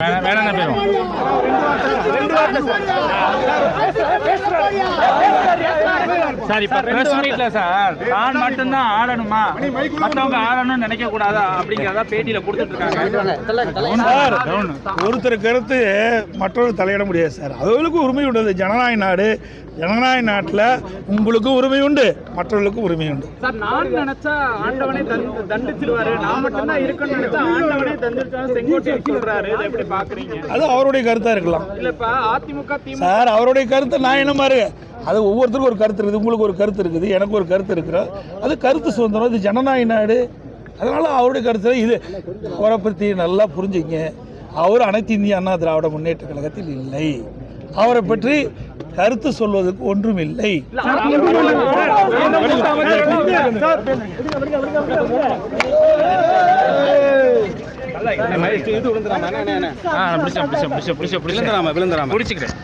வேணா வேணாம் போயிடும் சார். இப்ப பிரஸ் மீட்ல சார். தான் மட்டும்தான் ஆடணுமா? மத்தவங்க ஆடணும்னு நினைக்க கூடாதா அப்படிங்கறத பேட்டியில கொடுத்துட்டு இருக்காங்க சார். ஒருத்தர் கருத்து மற்றொரு தலையிட முடியாது சார். அவர்களுக்கும் உரிமை உண்டு. ஜனநாயக நாடு ஜனநாயக நாட்டில் உங்களுக்கும் உரிமை உண்டு மற்றவர்களுக்கும் உரிமை உண்டு. சார் நான் நினைச்சா ஆண்டவனே தண்டு- தண்டிச்சிருவாரு. நான் மட்டும்தான் இருக்கணும்னு நினைச்சா ஆண்டவனே தண்டிச்சாலும் செங்கோட்டை சொல்றாரு. இதை எப்படி பாக்குறீங்க அது அவருடைய கருத்தாக இருக்கலாம். சார் அவருடைய கருத்து நான் என்ன மாதிரி? அது ஒவ்வொருத்தருக்கும் ஒரு கருத்து இருக்குது உங்களுக்கு ஒரு கருத்து இருக்குது எனக்கு ஒரு கருத்து இருக்கிறோம் அது கருத்து சுதந்திரம் இது ஜனநாயக நாடு. அதனால அவருடைய கருத்து இது. அவரை பற்றி நல்லா புரிஞ்சுங்க. அவர் அனைத்து இந்திய அண்ணா திராவிட முன்னேற்ற கழகத்தில் இல்லை. அவரை பற்றி கருத்து சொல்வதற்கு ஒன்றும் இல்லை. ஆ, பிடிச்சேன், பிடிச்சேன், பிடிச்சேன், பிடிச்சேன், பிடிச்சேன். பிடிச்சிக்கிறேன்